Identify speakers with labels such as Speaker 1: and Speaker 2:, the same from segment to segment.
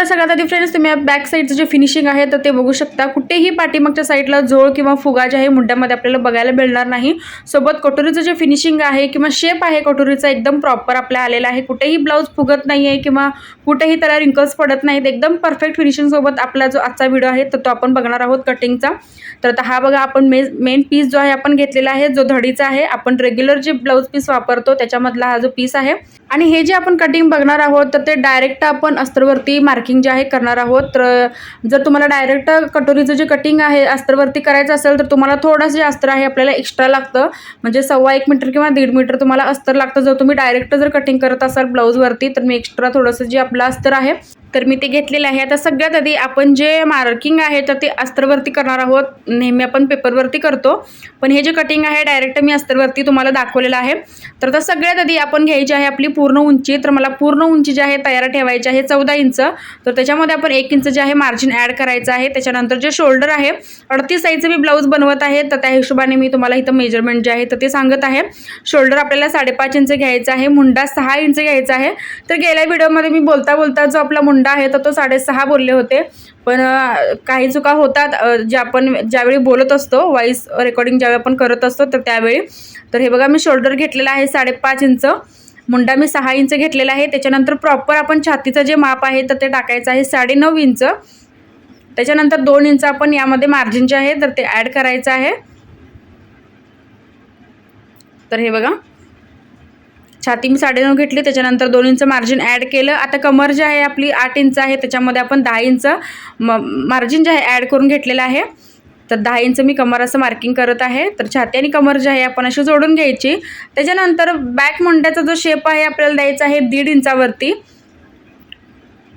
Speaker 1: तर सगळ्यात आधी फ्रेंड्स तुम्ही बॅक साईडचं जे फिनिशिंग आहे तर ते बघू शकता. कुठेही पाठीमागच्या साईडला जोड किंवा फुगा जे आहे मुंड्यामध्ये आपल्याला बघायला मिळणार नाही. सोबत कटोरीचं जे फिनिशिंग आहे किंवा शेप आहे कटोरीचा एकदम प्रॉपर आपल्या आलेला आहे. कुठेही ब्लाऊज फुगत नाही आहे किंवा कुठेही त्याला रिंकल्स पडत नाहीत एकदम परफेक्ट फिनिशिंगसोबत आपला जो आजचा व्हिडिओ आहे तर तो आपण बघणार आहोत कटिंगचा तर आता हा बघा आपण मे मेन पीस जो आहे आपण घेतलेला आहे जो धडीचा आहे आपण रेग्युलर जे ब्लाऊज पीस वापरतो त्याच्यामधला हा जो पीस आहे आणि हे जे आपण कटिंग बघणार आहोत तर ते डायरेक्ट आपण अस्तरवरती मार्किंग जे आहे करणार आहोत. तर जर तुम्हाला डायरेक्ट कटोरीचं जे कटिंग आहे अस्तरवरती करायचं असेल तर तुम्हाला थोडंसं जे अस्तर आहे आपल्याला एक्स्ट्रा लागतं. म्हणजे सव्वा एक मीटर किंवा दीड मीटर तुम्हाला अस्तर लागतं. जर तुम्ही डायरेक्ट जर कटिंग करत असाल ब्लाऊजवरती तर मी एक्स्ट्रा थोडंसं जे आपलं अस्तर आहे तर मी ते घेतलेलं आहे. आता सगळ्यात आधी आपण जे मार्किंग आहे तर ते अस्तरवरती करणार आहोत. नेहमी आपण पेपरवरती करतो. पण हे जे कटिंग आहे डायरेक्ट मी अस्तरवरती तुम्हाला दाखवलेलं आहे. तर आता सगळ्यात आधी आपण घ्यायची आहे आपली पूर्ण उंची. तर मला पूर्ण उंची जी आहे तयार ठेवायची आहे चौदा इंच. तर त्याच्यामध्ये आपण एक इंच जे आहे मार्जिन ॲड करायचं आहे. त्याच्यानंतर जे शोल्डर आहे अडतीस साईजचं मी ब्लाऊज बनवत आहे. तर त्या हिशोबाने मी तुम्हाला इथं मेजरमेंट जे आहे तर ते सांगत आहे. शोल्डर आपल्याला साडेपाच इंच घ्यायचं आहे. मुंडा सहा इंच घ्यायचा आहे. तर गेल्या व्हिडिओमध्ये मी बोलता बोलता जो आपला मुंडा आहे तर तो साडेसहा बोलले होते. पण काही चुका होतात जे आपण ज्यावेळी बोलत असतो व्हॉइस रेकॉर्डिंग ज्यावेळी आपण करत असतो तर त्यावेळी. तर हे बघा मी शोल्डर घेतलेला आहे साडेपाच इंच. मुंडा मी सहा इंच घेतलेला आहे. त्याच्यानंतर प्रॉपर आपण छातीचं जे माप आहे तर ते टाकायचं आहे साडेनऊ इंच. त्याच्यानंतर दोन इंच आपण यामध्ये मार्जिन जे आहे तर ते ॲड करायचं आहे. तर हे बघा. छाती मी साडेनऊ घेतली त्याच्यानंतर दोन इंच मार्जिन ॲड केलं. आता कमर जे आहे आपली आठ इंच आहे त्याच्यामध्ये आपण दहा इंच म मार्जिन जे आहे ॲड करून घेतलेलं आहे. तर दहा इंच मी कमर असं मार्किंग करत आहे. तर छाती आणि कमर जे आहे आपण अशी जोडून घ्यायची. त्याच्यानंतर बॅक मुंड्याचा जो शेप आहे आपल्याला द्यायचा आहे दीड इंचावरती.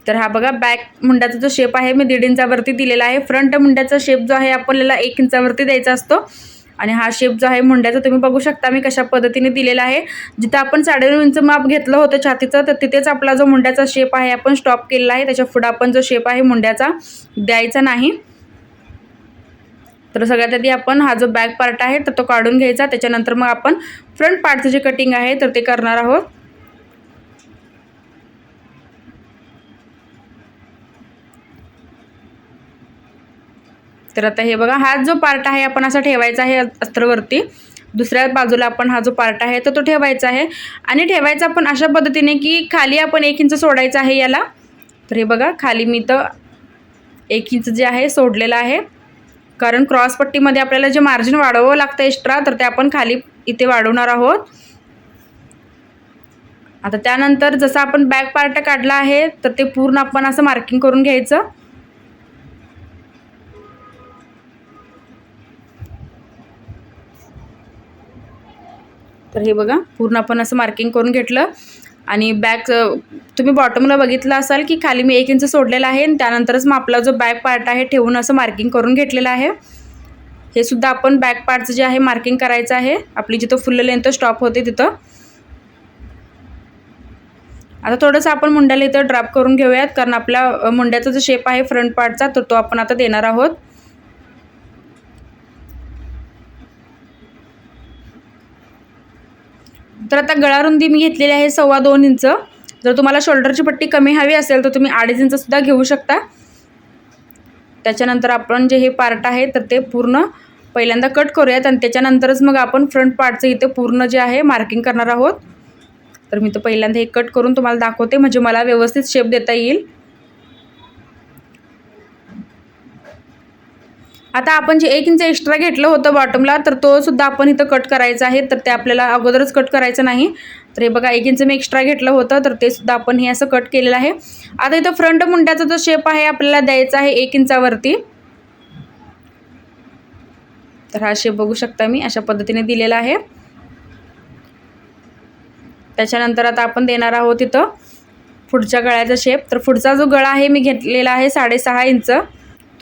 Speaker 1: तर हा बघा बॅक मुंड्याचा जो शेप आहे मी दीड इंचावरती दिलेला आहे. फ्रंट मुंड्याचा शेप जो आहे आपल्याला एक इंचावरती द्यायचा असतो. आणि हा शेप जो आहे मुंड्याचा तुम्ही बघू शकता मी कशा पद्धतीने दिलेला आहे. जिथं आपण साडेनऊ इंच माप घेतलं होतं छातीचं तर तिथेच आपला जो मुंड्याचा शेप आहे आपण स्टॉप केलेला आहे. त्याच्या पुढं आपण जो शेप आहे मुंड्याचा द्यायचा नाही. तर सगळ्यात आधी आपण हा जो बॅक पार्ट आहे तर तो काढून घ्यायचा. त्याच्यानंतर मग आपण फ्रंट पार्टचं जे कटिंग आहे तर ते करणार आहोत. तर आता हे बघा हा जो पार्ट आहे आपण असा ठेवायचा आहे अस्त्रवरती. दुसऱ्या बाजूला आपण हा जो पार्ट आहे तर तो ठेवायचा आहे. आणि ठेवायचा आपण अशा पद्धतीने की खाली आपण एक इंच सोडायचं आहे याला. तर हे बघा खाली मी तर एक इंच जे आहे सोडलेलं आहे. कारण क्रॉसपट्टीमध्ये आपल्याला जे मार्जिन वाढवावं लागतं एक्स्ट्रा तर ते आपण खाली इथे वाढवणार आहोत. आता त्यानंतर जसं आपण बॅक पार्ट काढला आहे तर ते पूर्ण आपण असं मार्किंग करून घ्यायचं. तर हे बघा पूर्ण आपण असं मार्किंग करून घेतलं. आणि बॅक तुम्ही बॉटमला बघितलं असाल की खाली मी एक इंच सोडलेला आहे आणि त्यानंतरच मग आपला जो बॅक पार्ट आहे ठेवून असं मार्किंग करून घेतलेलं आहे. हे सुद्धा आपण बॅक पार्टचं जे आहे मार्किंग करायचं आहे. आपली जिथं फुल लेंथ स्टॉप होते तिथं. आता थोडंसं आपण मुंड्याला इथं ड्रॉप करून घेऊयात कारण आपल्या मुंड्याचा जो शेप आहे फ्रंट पार्टचा तर तो आपण आता देणार आहोत. तर आता गळारुंदी मी घेतलेली आहे सव्वा दोन इंच. जर तुम्हाला शोल्डरची पट्टी कमी हवी असेल तर तुम्ही अडीच इंचसुद्धा घेऊ शकता. त्याच्यानंतर आपण जे हे पार्ट आहे तर ते पूर्ण पहिल्यांदा कट करूयात आणि त्याच्यानंतरच मग आपण फ्रंट पार्टचं इथे पूर्ण जे आहे मार्किंग करणार आहोत. तर मी तो पहिल्यांदा हे कट करून तुम्हाला दाखवते म्हणजे मला व्यवस्थित शेप देता येईल. आता आपण जे एक इंच एक्स्ट्रा घेतलं होतं बॉटमला तर तो सुद्धा आपण इथं कट करायचा आहे. तर ते आपल्याला अगोदरच कट करायचं नाही. तर हे बघा एक इंच मी एक्स्ट्रा घेतलं होतं तर ते सुद्धा आपण हे असं कट केलेलं आहे. आता इथं फ्रंट मुंड्याचा जो शेप आहे आपल्याला द्यायचा आहे एक इंचावरती तर हा शेप बघू शकता मी अशा पद्धतीने दिलेला आहे. त्याच्यानंतर आता आपण देणार आहोत इथं पुढच्या गळ्याचा शेप तर पुढचा जो गळा आहे मी घेतलेला आहे साडेसहा इंच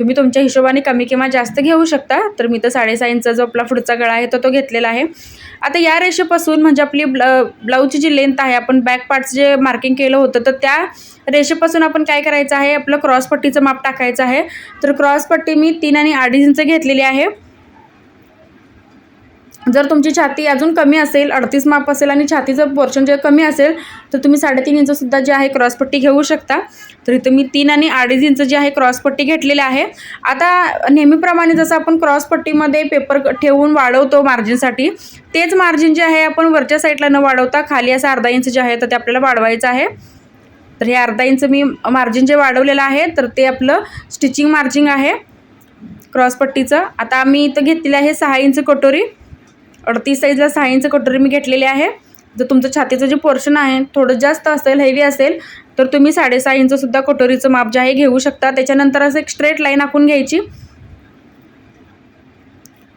Speaker 1: तुम्ही तुमच्या हिशोबाने कमी किंवा जास्त घेऊ शकता. तर मी तर साडेसहा इंचा जो आपला पुढचा गळा आहे तो तो घेतलेला आहे. आता या रेषेपासून म्हणजे आपली ब्ल ब्लाऊजची जी लेंथ आहे आपण बॅक पार्टचं जे मार्किंग केलं होतं तर त्या रेषेपासून आपण काय करायचं आहे? आपलं क्रॉसपट्टीचं माप टाकायचं आहे. तर क्रॉसपट्टी मी तीन आणि अडीच इंच घेतलेली आहे. जर तुमची छाती अजून कमी असेल अडतीस माप असेल आणि छातीचं पोर्शन जे कमी असेल तर तुम्ही साडेतीन इंचसुद्धा जे आहे क्रॉसपट्टी घेऊ शकता. तर इथं मी तीन आणि अडीच इंच जे आहे क्रॉसपट्टी घेतलेली आहे. आता नेहमीप्रमाणे जसं आपण क्रॉसपट्टीमध्ये पेपर ठेवून वाढवतो मार्जिनसाठी तेच मार्जिन जे आहे आपण वरच्या साईडला न वाढवता खाली असं अर्धा इंच जे आहे तर ते आपल्याला वाढवायचं आहे. तर हे अर्धा इंच मी मार्जिन जे वाढवलेलं आहे तर ते आपलं स्टिचिंग मार्जिन आहे. क्रॉसपट्टीचं आता आम्ही इथं घेतलेलं आहे सहा इंच कटोरी. अडतीस साईजला सहा इंच कटोरी मी घेतलेली आहे. जर तुमचं छातीचं जे पोर्शन आहे थोडं जास्त असेल हेवी असेल तर तुम्ही साडेसहा इंचसुद्धा कटोरीचं माप जे आहे घेऊ शकता. त्याच्यानंतर असं एक स्ट्रेट लाईन आखून घ्यायची.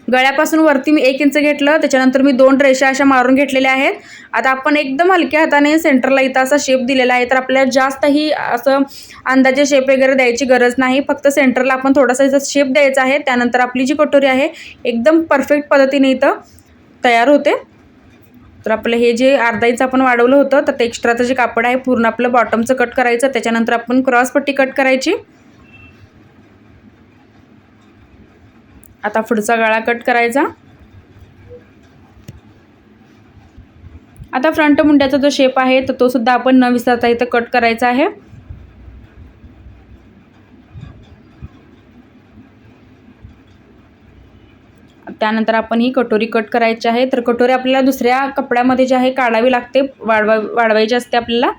Speaker 1: गळ्यापासून वरती मी एक इंच घेतलं. त्याच्यानंतर मी दोन रेषा अशा मारून घेतलेल्या आहेत. आता आपण एकदम हलक्या हाताने सेंटरला इथं असा शेप दिलेला आहे तर आपल्याला जास्तही असं अंदाजे शेप वगैरे द्यायची गरज नाही. फक्त सेंटरला आपण थोडासा इथं शेप द्यायचा आहे. त्यानंतर आपली जी कटोरी आहे एकदम परफेक्ट पद्धतीने इथं तयार होते. तर आपलं हे जे अर्धा इंच आपण वाढवलं होतं तर ते एक्स्ट्राचं जे कापड आहे पूर्ण आपलं बॉटमचं कट करायचं. त्याच्यानंतर आपण क्रॉसपट्टी कट करायची. आता पुढचा गळा कट करायचा. आता फ्रंट मुंड्याचा जो शेप आहे तर तो सुद्धा आपण न विसरता इथं कट करायचा आहे. त्यानंतर आपण ही कटोरी कट करायची आहे. तर कटोरी आपल्याला दुसऱ्या कपड्यामध्ये जे आहे काढावी लागते. वाढवा वाढवायची असते आपल्याला.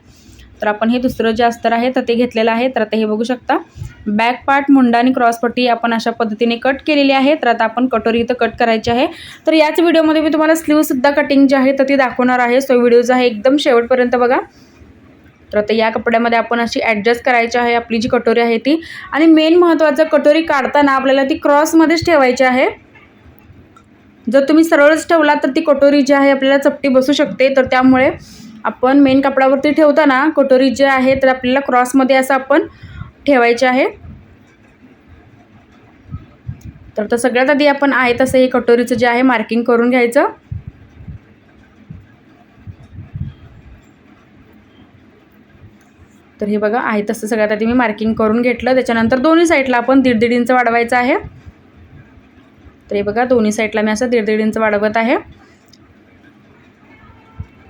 Speaker 1: तर आपण हे दुसरं जे अस्तर आहे तर ते घेतलेलं आहे. तर आता हे बघू शकता. बॅक पार्ट मुंडा आणि क्रॉसपट्टी आपण अशा पद्धतीने कट केलेली आहे. तर आता आपण कटोरी इथं कट करायची आहे. तर याच व्हिडिओमध्ये मी तुम्हाला स्लीवसुद्धा कटिंग जी आहे तर ती दाखवणार आहे. सो व्हिडिओ जो आहे एकदम शेवटपर्यंत बघा. तर आता या कपड्यामध्ये आपण अशी ॲडजस्ट करायची आहे आपली जी कटोरी आहे ती. आणि मेन महत्त्वाचं कटोरी काढताना आपल्याला ती क्रॉसमध्येच ठेवायची आहे. जर तुम्ही सरळच ठेवला तर ती कटोरी जी आहे आपल्याला चपटी बसू शकते. तर त्यामुळे आपण मेन कपड्यावरती ठेवताना कटोरी जे आहे तर आपल्याला क्रॉसमध्ये असं आपण ठेवायचे आहे. तर तर सगळ्यात आधी आपण आहे तसं हे कटोरीचं जे आहे मार्किंग करून घ्यायचं. तर हे बघा आहे तसं सगळ्यात आधी मी मार्किंग करून घेतलं. त्याच्यानंतर दोन्ही साईडला आपण दीड दीड इंच वाढवायचं आहे. तर हे बघा दोन्ही साईडला मी असं दीड दीड इंच वाढवत आहे.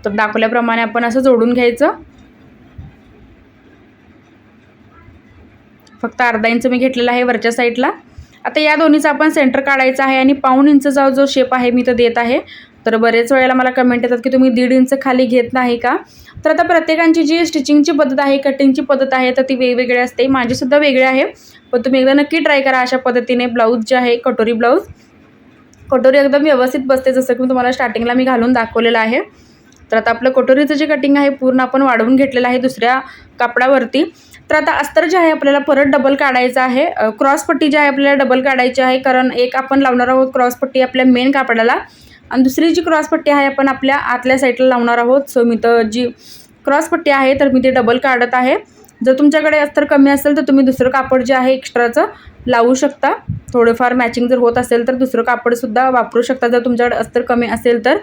Speaker 1: तर दाखवल्याप्रमाणे आपण असं जोडून घ्यायचं. फक्त अर्धा इंच मी घेतलेला आहे वरच्या साईडला. आता या दोन्हीचा आपण सेंटर काढायचा आहे आणि पाऊण इंचचा जो शेप आहे मी तर देत आहे. तर बरेच वेळेला मला कमेंट येतात की तुम्ही दीड इंच खाली घेत नाही का? तर आता प्रत्येकांची जी स्टिचिंगची पद्धत आहे कटिंगची पद्धत आहे तर ती वेगवेगळी असते. माझीसुद्धा वेगळी आहे. पण तुम्ही एकदा नक्की ट्राय करा अशा पद्धतीने ब्लाऊज जे आहे कटोरी ब्लाऊज कटोरी एकदम व्यवस्थित बसते जसं की मी तुम्हाला स्टार्टिंगला मी घालून दाखवलेलं आहे. तर आता आपलं कटोरीचं जे कटिंग आहे पूर्ण आपण वाढवून घेतलेलं आहे दुसऱ्या कापडावरती. तर आता अस्तर जे आहे आपल्याला परत डबल काढायचं आहे. क्रॉसपट्टी जी आहे आपल्याला डबल काढायची आहे कारण एक आपण लावणार आहोत क्रॉसपट्टी आपल्या मेन कापडाला. आणि दुसरी जी क्रॉसपट्टी आहे आपण आपल्या आतल्या साईडला लावणार आहोत. सो मी तर जी क्रॉसपट्टी आहे तर मी ते डबल काढत आहे. जर तुमच्याकडे अस्तर कमी असेल तर तुम्ही दुसरं कापड जे आहे एक्स्ट्राचं लावू शकता. थोडंफार मॅचिंग जर होत असेल तर दुसरं कापडसुद्धा वापरू शकता. जर तुमच्याकडे अस्तर कमी असेल तर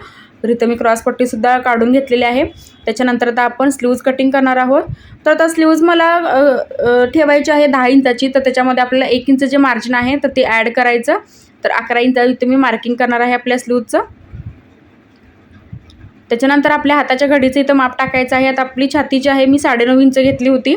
Speaker 1: रिथं इथं मी क्रॉसपट्टीसुद्धा काढून घेतलेली आहे. त्याच्यानंतर आता आपण स्लीव्ज कटिंग करणार आहोत. तर आता स्लीव्ज मला ठेवायची आहे दहा इंचाची. तर त्याच्यामध्ये आपल्याला एक इंच जे मार्जिन आहे तर ते ॲड करायचं. तर अकरा इंच इथे मी मार्किंग करणार आहे आपल्या स्लीवचं त्याच्यानंतर आपल्या हाताच्या घडीचं इथं माप टाकायचं आहे. आता आपली छाती जी आहे मी साडेनऊ इंच घेतली होती.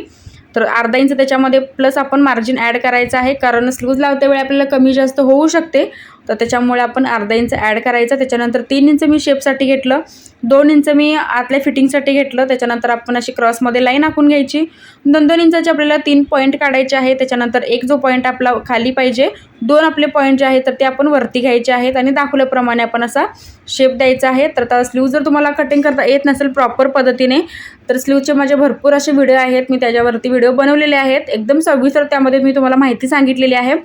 Speaker 1: तर अर्धा इंच त्याच्यामध्ये प्लस आपण मार्जिन ॲड करायचं आहे. कारण स्लूज लावते वेळी आपल्याला कमी जास्त होऊ शकते. तर त्याच्यामुळे आपण अर्धा इंच ॲड करायचं. त्याच्यानंतर तीन इंच मी शेपसाठी घेतलं. दोन इंच मी आतल्या फिटिंगसाठी घेतलं. त्याच्यानंतर आपण अशी क्रॉसमध्ये लाईन आखून घ्यायची. दोन दोन इंचाचे आपल्याला तीन पॉईंट काढायचे आहे त्याच्यानंतर एक जो पॉईंट आपला खाली पाहिजे दोन आपले पॉईंट जे आहेत तर ते आपण वरती घ्यायचे आहेत आणि दाखवल्याप्रमाणे आपण असा शेप द्यायचा आहे. तर आता स्लीव जर तुम्हाला कटिंग करता येत नसेल प्रॉपर पद्धतीने तर स्लीवचे माझे भरपूर असे व्हिडिओ आहेत. मी त्याच्यावरती व्हिडिओ बनवलेले आहेत. एकदम सविस्तर त्यामध्ये मी तुम्हाला माहिती सांगितलेली आहे.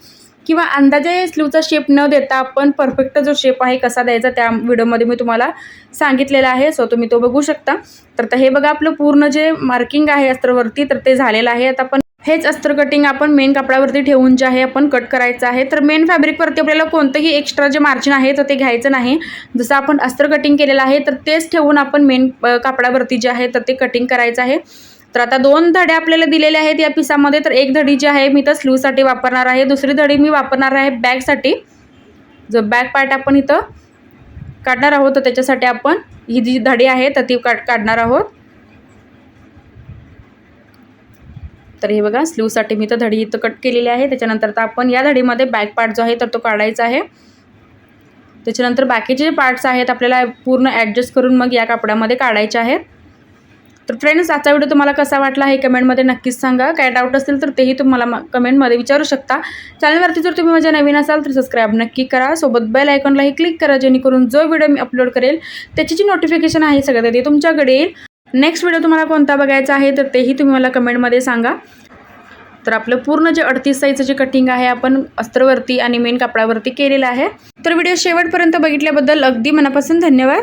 Speaker 1: किंवा अंदाजे स्लीवचा शेप न देता आपण परफेक्ट जो शेप आहे कसा द्यायचा त्या व्हिडिओमध्ये मी तुम्हाला सांगितलेला आहे. सो तुम्ही तो बघू शकता. तर हे बघा आपलं पूर्ण जे मार्किंग आहे अस्त्रवरती तर ते झालेलं आहे. आता आपण हेच अस्त्र कटिंग आपण मेन कपड्यावरती ठेवून जे आहे आपण कट करायचं आहे. तर मेन फॅब्रिकवरती आपल्याला कोणतंही एक्स्ट्रा जे मार्जिन आहे तर ते घ्यायचं नाही. जसं आपण अस्त्र कटिंग केलेलं आहे तर तेच ठेवून आपण मेन कापडावरती जे आहे तर ते कटिंग करायचं आहे. तर आता दोन धडे आपल्याला दिलेले आहेत या पिसामध्ये. तर एक धडी जी आहे मी तर स्लीवसाठी वापरणार आहे. दुसरी धडी मी वापरणार आहे बॅगसाठी. जो बॅक पार्ट आपण इथं काढणार आहोत तर त्याच्यासाठी आपण ही जी धडी आहे तर ती काढ काढणार आहोत. तर हे बघा स्लीवसाठी मी तर धडी इथं कट केलेली आहे. त्याच्यानंतर तर आपण या धडीमध्ये बॅक पार्ट जो आहे तर तो काढायचा आहे. त्याच्यानंतर बाकीचे जे पार्ट्स आहेत आपल्याला पूर्ण ॲडजस्ट करून मग या कापडामध्ये काढायचे आहेत. तर फ्रेंड्स आजचा व्हिडिओ तुम्हाला कसा वाटला हे कमेंटमध्ये नक्कीच सांगा. काय डाऊट असेल तर तेही तुम्हाला म कमेंटमध्ये विचारू शकता. चॅनलवरती जर तुम्ही माझ्या नवीन असाल तर सबस्क्राईब नक्की करा. सोबत बेल आयकॉनलाही क्लिक करा जेणेकरून जो व्हिडिओ मी अपलोड करेल त्याची जी नोटिफिकेशन आहे सगळं. ते तुमच्याकडे येईल. नेक्स्ट व्हिडिओ तुम्हाला कोणता बघायचा आहे तर तेही तुम्ही मला कमेंटमध्ये सांगा. तर आपलं पूर्ण जे अडतीस साईजचं जे कटिंग आहे आपण अस्त्रवरती आणि मेन कापडावरती केलेलं आहे. तर व्हिडिओ शेवटपर्यंत बघितल्याबद्दल अगदी मनापासून धन्यवाद.